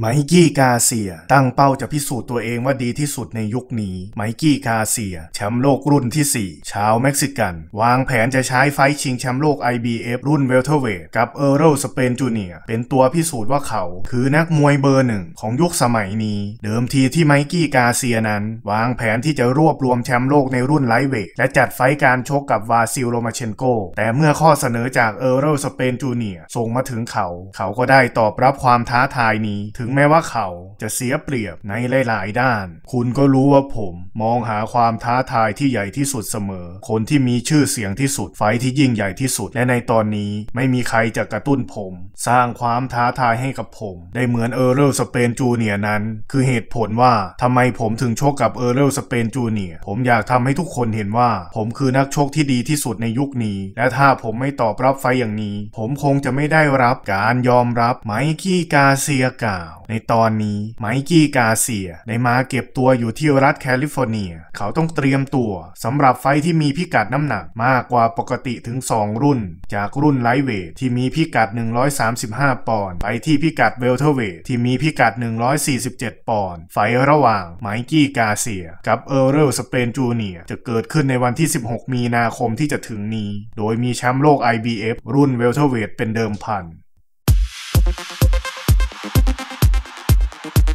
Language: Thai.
ไมกี้กาเซีย ตั้งเป้าจะพิสูจน์ตัวเองว่าดีที่สุดในยุคนี้ ไมกี้กาเซีย แชมป์โลกรุ่นที่ 4 ชาวเม็กซิกัน วางแผนจะใช้ไฟชิงแชมป์โลก IBF รุ่นเวลเทเวทกับเออร์เรลสเปนจูเนียเป็นตัวพิสูจน์ว่าเขา คือนักมวยเบอร์หนึ่งของยุคสมัยนี้ เดิมทีที่ไมกี้กาเซียนั้น วางแผนที่จะรวบรวมแชมป์โลกในรุ่นไลท์เวทและจัดไฟการชกกับวาซิลโรมาเชนโก แต่เมื่อข้อเสนอจากเออร์เรลสเปนจูเนียส่งมาถึงเขา เขาก็ได้ตอบรับความท้าทายนี้ถึึงแม้ว่าเขาจะเสียเปรียบในหลาย ๆ ด้าน คุณก็รู้ว่าผมมองหาความท้าทายที่ใหญ่ที่สุดเสมอ คนที่มีชื่อเสียงที่สุดไฟที่ยิ่งใหญ่ที่สุด และในตอนนี้ไม่มีใครจะกระตุ้นผม สร้างความท้าทายให้กับผม ได้เหมือนเออร์เรลสเปนจูเนียนั้น คือเหตุผลว่าทำไมผมถึงชกกับเออร์เรลสเปนจูเนียผมอยากทำให้ทุกคนเห็นว่า ผมคือนักชกที่ดีที่สุดในยุคนี้ และถ้าผมไม่ตอบรับไฟอย่างนี้ ผมคงจะไม่ได้รับการยอมรับไมกี้กาเซียกล่าวในตอนนี้ไมกี้กาเซียได้มาเก็บตัวอยู่ที่รัฐแคลิฟอร์เนีย เขาต้องเตรียมตัวสำหรับไฟที่มีพิกัดน้ำหนักมากกว่าปกติถึง 2 รุ่น จากรุ่นไลท์เวทที่มีพิกัด 135 ปอนด์ไปที่พิกัดเวลเทอร์เวทที่มีพิกัด 147 ปอนด์ไฟระหว่างไมกี้กาเซียกับเออร์เรลสเปนจูเนียจะเกิดขึ้นในวันที่ 16 มีนาคมที่จะถึงนี้ โดยมีแชมป์โลก IBF รุ่นเวลเทอร์เวทเป็นเดิมพัน you